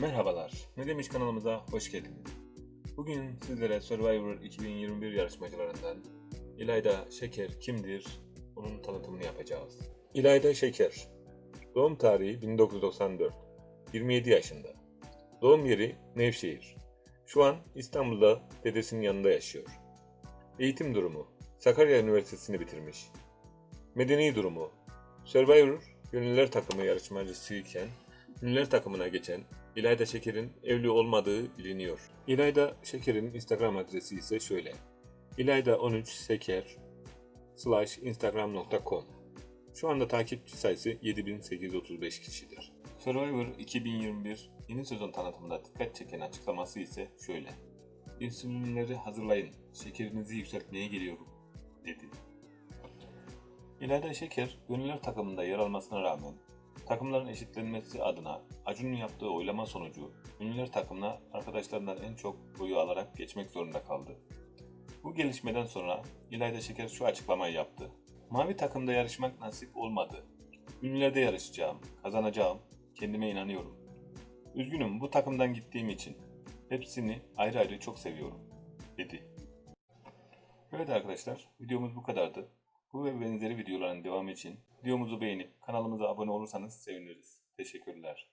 Merhabalar, Ne Demiş kanalımıza hoş geldiniz. Bugün sizlere Survivor 2021 yarışmacılarından İlayda Şeker kimdir? Onun tanıtımını yapacağız. İlayda Şeker Doğum tarihi 1994 27 yaşında Doğum yeri Nevşehir Şu an İstanbul'da dedesinin yanında yaşıyor. Eğitim durumu Sakarya Üniversitesi'ni bitirmiş. Medeni durumu Survivor Gönüller takımı yarışmacısıyken Ünlüler takımına geçen İlayda Şeker'in evli olmadığı biliniyor. İlayda Şeker'in Instagram adresi ise şöyle. İlayda13Şeker slash instagram.com Şu anda takipçi sayısı 7835 kişidir. Survivor 2021 yeni sezon tanıtımında dikkat çeken açıklaması ise şöyle. İnsülinleri hazırlayın, şekerinizi yükseltmeye geliyorum, dedi. İlayda Şeker, gönüller takımında yer almasına rağmen takımların eşitlenmesi adına Acun'un yaptığı oylama sonucu ünlüler takımına arkadaşlarından en çok oyu alarak geçmek zorunda kaldı. Bu gelişmeden sonra İlayda Şeker şu açıklamayı yaptı. Mavi takımda yarışmak nasip olmadı. Ünlülerde yarışacağım, kazanacağım, kendime inanıyorum. Üzgünüm bu takımdan gittiğim için. Hepsini ayrı ayrı çok seviyorum, dedi. Evet arkadaşlar, videomuz bu kadardı. Bu ve benzeri videoların devamı için videomuzu beğenip kanalımıza abone olursanız seviniriz. Teşekkürler.